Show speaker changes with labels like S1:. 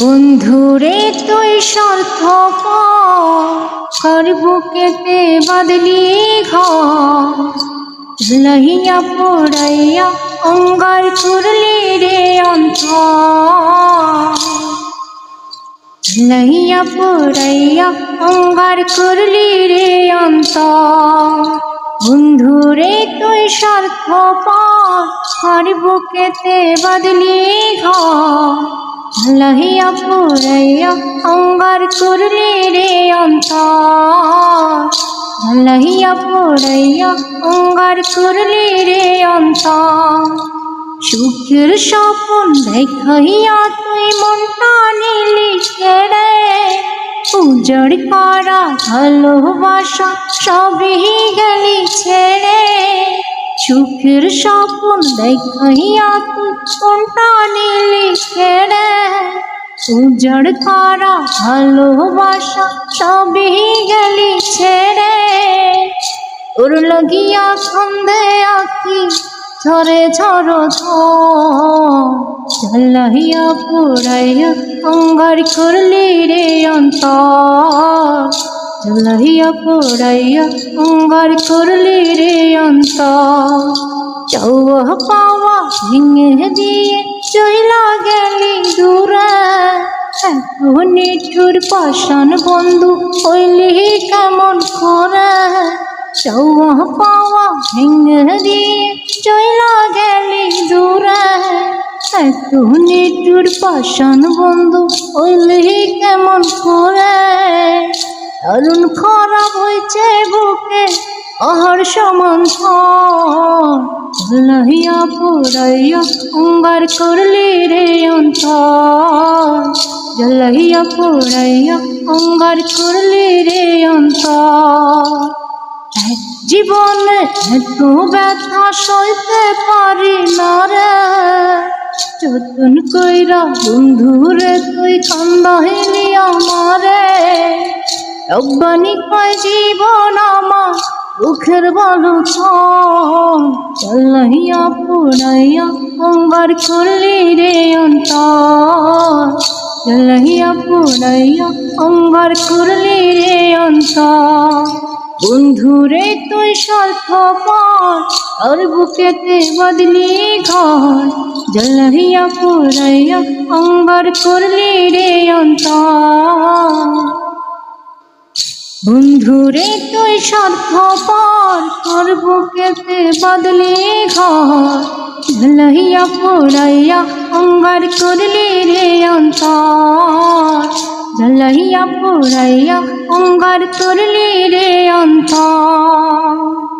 S1: বন্ধুরে, তুই স্বার্থ কর বুকেতে বদলি লহিয়া পোড়াইয়া অঙ্গার করলি রে অন্ত লহিয়া পোড়াইয়া অঙ্গার করলি রে অন্ত বন্ধুরে, তুই স্বার্থ কর বুকেতে বদলি ঘর। লহিয়া পুরাইয়া অঙ্গার করলি রে অন্ত লহিয়া পুরাইয়া অঙ্গার করলি রে অন্ত সুখের স্বপন দেখাইয়া তুই মনটা নিলি ছেড়ে উজড় করা ভালোবাসা সবই গেলি ছেড়ে। সুখের স্বপন দেখাইয়া তুই মনটা নিলি ছেড়ে উজড় করা ভালোবাসা সবই গেলি ছেড়ে। ওর লগিয়া খন্দে আঁকি ঝরে ঝড় ঝলাইয়া পুরাইয়া অঙ্গার করলি রে অন্ত ঝলাইয়া পুরাইয়া অঙ্গার করলি রে অন্ত চৌহ পাওয়া ভেঙে দিয়ে চইলা নিঠুর পাষাণ বন্ধু হইলি কেমন করে? চৌহ পাওয়া ভেঙে দিয়ে চইলা গেলি দূরে। এত নিঠুর পাষাণ বন্ধু হইলি কেমন করে? দারুণ খারাপ হয়েছে বুকে, অহর সমান্ত লহিয়া পুরাইয়া অঙ্গার করলি রে অন্ত জলহিয়া পুরাইয়া অঙ্গার করলি রে অন্ত জীবনে এত ব্যথা সইতে পারি না রে। যতন কইরা বন্ধুরে তুই কান্দাহিলি আমারে। রব্বানি কয়, জীবন আমার দুঃখের বলো চল্লাইয়া পুরাইয়া অঙ্গার করলি রে অন্তর। চল্লাইয়া পুরাইয়া অঙ্গার করলি রে অন্তর বন্ধুরে তুই স্বার্থ পর আর বুকেতে বদলি ঘর জলহিয়া পুরাইয়া অঙ্গার করলি রে অন্তর বন্ধুরে তুই স্বার্থ পর তোর বুকেতে বদলি ঘর ঝলহিয়া পোড়াইয়া অঙ্গার করলি রে অন্তর ঝলহিয়া পোড়াইয়া অঙ্গার করলি রে অন্তর